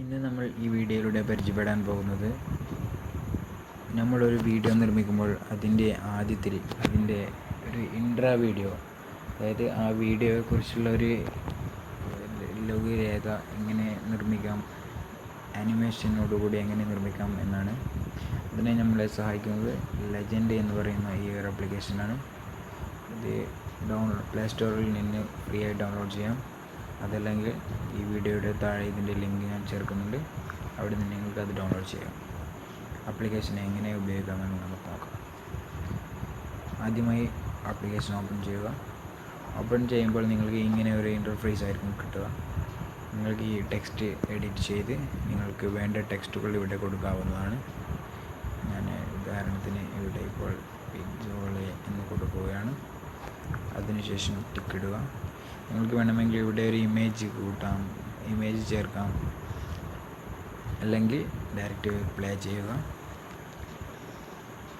ഇന്ന് നമ്മൾ ഈ വീഡിയോയിലൂടെ പരിചയപ്പെടാൻ പോകുന്നത് നമ്മളൊരു വീഡിയോ നിർമ്മിക്കുമ്പോൾ അതിന്റെ ആദ്യത്തിൽ അതിന്റെ ഒരു ഇൻട്രാ വീഡിയോ അതായത് ആ വീഡിയോയെക്കുറിച്ചുള്ള ഒരു ലഘുരേഖ എങ്ങനെ നിർമ്മിക്കാം ആനിമേഷനോടുകൂടി എങ്ങനെ നിർമ്മിക്കാം എന്നാണ്. അതിനെ നമ്മളെ സഹായിക്കുന്നത് ലെജൻഡ് എന്ന് പറയുന്ന ഈ ഒരു ആപ്ലിക്കേഷനാണ് ഇത് ഡൗൺലോഡ് പ്ലേ സ്റ്റോറിൽ നിന്ന് ഫ്രീ ആയി ഡൗൺലോഡ് ചെയ്യാം. അതല്ലെങ്കിൽ ഈ വീഡിയോയുടെ താഴെ ഇതിന്റെ ലിങ്ക് ഞാൻ ചേർക്കുന്നുണ്ട്. അവിടെ നിന്ന് നിങ്ങൾക്ക് അത് ഡൗൺലോഡ് ചെയ്യാം. ആപ്ലിക്കേഷൻ എങ്ങനെ ഉപയോഗിക്കാമെന്ന് നമുക്ക് നോക്കാം. ആദ്യമായി ആപ്ലിക്കേഷൻ ഓപ്പൺ ചെയ്യുക. ഓപ്പൺ ചെയ്യുമ്പോൾ നിങ്ങൾക്ക് ഇങ്ങനെ ഒരു ഇന്റർഫേസ് ആയിരിക്കും കിട്ടുക. നിങ്ങൾക്ക് ഈ ടെക്സ്റ്റ് എഡിറ്റ് ചെയ്ത് നിങ്ങൾക്ക് വേണ്ട ടെക്സ്റ്റുകൾ ഇവിടെ കൊടുക്കാവുന്നതാണ്. ഞാൻ ഉദാഹരണത്തിന് ഇവിടെ ഇപ്പോൾ പിജോളെ എന്ന് കൊടുക്കുകയാണ്. അതിനുശേഷം ടിക്ക് ഇടുക. നിങ്ങൾക്ക് വേണമെങ്കിൽ ഇവിടെ ഒരു ഇമേജ് കൂട്ടാം ഇമേജ് ചേർക്കാം. അല്ലെങ്കിൽ ഡയറക്റ്റ് പ്ലേ ചെയ്യുക.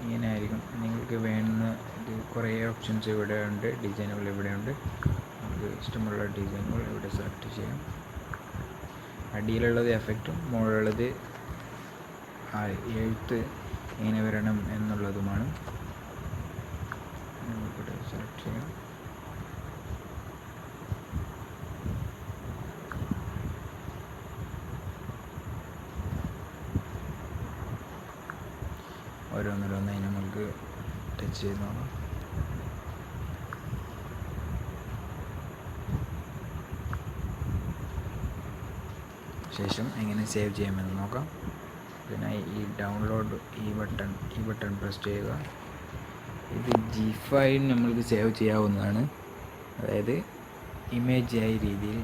ഇങ്ങനെ ആയിരിക്കും. നിങ്ങൾക്ക് വേണ്ടുന്ന കുറേ ഓപ്ഷൻസ് ഇവിടെ ഉണ്ട് ഡിസൈനുകൾ ഇവിടെ ഉണ്ട്. നമുക്ക് ഇഷ്ടമുള്ള ഡിസൈനുകൾ ഇവിടെ സെലക്ട് ചെയ്യാം. അടിയിലുള്ളത് എഫക്റ്റും മുകളിലുള്ളത് എഴുത്ത് എങ്ങനെ വരണം എന്നുള്ളതുമാണ്. നമുക്കിവിടെ സെലക്ട് ചെയ്യാം. ഓരോന്നോരോന്നായി നമ്മൾക്ക് ടച്ച് ചെയ്ത് നോക്കാം. ശേഷം എങ്ങനെ സേവ് ചെയ്യാമെന്ന് നോക്കാം. പിന്നെ ഈ ഡൗൺലോഡ് ഈ ബട്ടൺ ഈ ബട്ടൺ പ്രസ് ചെയ്യുക. ഇത് ജി ഫയൽ നമ്മൾക്ക് സേവ് ചെയ്യാവുന്നതാണ്. അതായത് ഇമേജ് ആയി രീതിയിൽ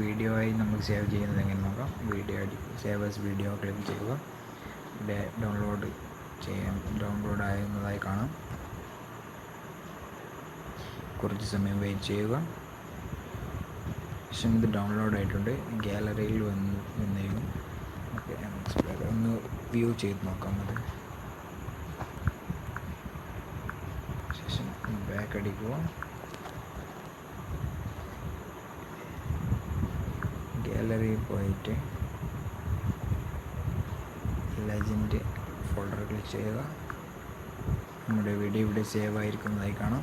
വീഡിയോ ആയി നമുക്ക് സേവ് ചെയ്യുന്നത് എങ്ങനെ നോക്കാം. Video save as video click ചെയ്യുക. ഇവിടെ ഡൗൺലോഡ് ചെയ്യാൻ ഡൗൺലോഡ് ആകുന്നതായി കാണാം. കുറച്ച് സമയം വെയിറ്റ് ചെയ്യുക. ശേഷം ഇത് ഡൗൺലോഡ് ആയിട്ടുണ്ട്. ഗ്യാലറിയിൽ വന്ന് വന്നിരുന്നു ഓക്കെ ഒന്ന് വ്യൂ ചെയ്ത് നോക്കാം അത്. ശേഷം ബാക്ക് അടിക്കുക. ഗാലറിയിൽ പോയിട്ട് ലെജൻഡ് ഫോൾഡർ ക്ലിക്ക് ചെയ്യുക. നമ്മുടെ വീഡിയോ ഇവിടെ സേവ് ആയിരിക്കുന്നതായി കാണാം.